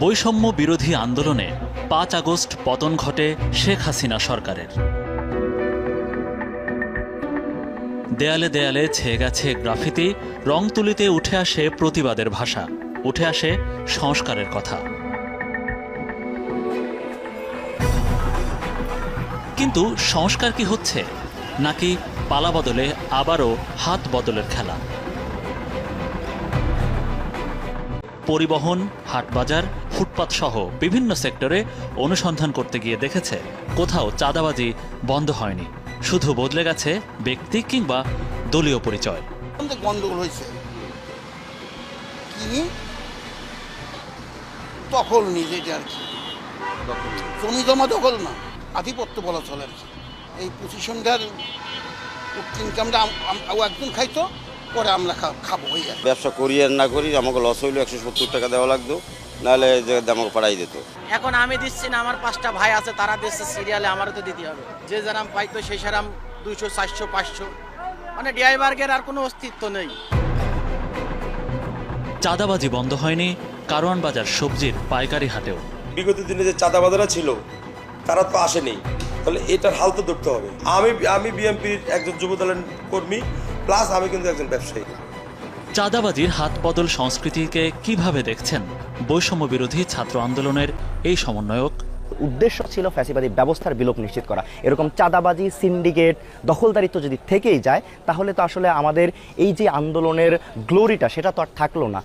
বৈষম্য বিরোধী আন্দোলনে পাঁচ আগস্ট পতন ঘটে শেখ হাসিনা সরকারের। দেয়ালে দেয়ালে ছেয়ে গেছে গ্রাফিতি, রং তুলিতে উঠে আসে প্রতিবাদের ভাষা, উঠে আসে সংস্কারের কথা। কিন্তু সংস্কার কি হচ্ছে? নাকি পালা বদলে আবারও হাত বদলের খেলা? পরিবহন, হাটবাজার ফুটপাত সহ বিভিন্ন সেক্টরে অনুসন্ধান করতে গিয়ে দেখেছে কোথাও চাঁদাবাজি বন্ধ হয়নি। শুধু বদলে গেছে ব্যক্তি কিংবা দলীয় পরিচয়। গন্ডগোল হয়েছে। কি? দখল নি যেটা আর কি। জমি জমা দখল না আধিপত্য বলা চলে আর কি। এই পজিশনটার ইনকামটা ও একজন খাইতো পরে আমরা খাব ব্যবসা করি আর না করি আমাকে লস হইল একশো সত্তর টাকা দেওয়া লাগতো। নাহলে জায়গাতে আমাকে দিত। এখন আমি দিচ্ছি না আমার পাঁচটা ভাই আছে তারা দিচ্ছে সিরিয়ালে আমারও তো দিতে হবে। যে যেরাম পাইতো সেই সেরাম দুইশো চারশো পাঁচশো। মানে ড্রাইভার্গের আর কোনো অস্তিত্ব নেই। চাঁদাবাজি বন্ধ হয়নি কারওয়ান বাজার সবজির পাইকারি হাটেও। বিগত দিনে যে চাঁদাবাজারা ছিল তারা তো আসেনি। তাহলে এটার হাল তো ধরতে হবে। আমি আমি বিএনপির একজন যুব দলের কর্মী প্লাস আমি কিন্তু একজন ব্যবসায়ী। চাঁদাবাজির হাত বদল সংস্কৃতিকে কীভাবে দেখছেন? বৈষম্য বিরোধী ছাত্র আন্দোলনের এই সমন্বয়ক। উদ্দেশ্য ছিল ফ্যাসিবাদী ব্যবস্থার বিলোপ নিশ্চিত করা। এরকম চাঁদাবাজি, সিন্ডিকেট, দখলদারিত্ব যদি থেকেই যায়, তাহলে তো আসলে আমাদের এই যে আন্দোলনের গ্লোরিটা সেটা তো আর থাকল না।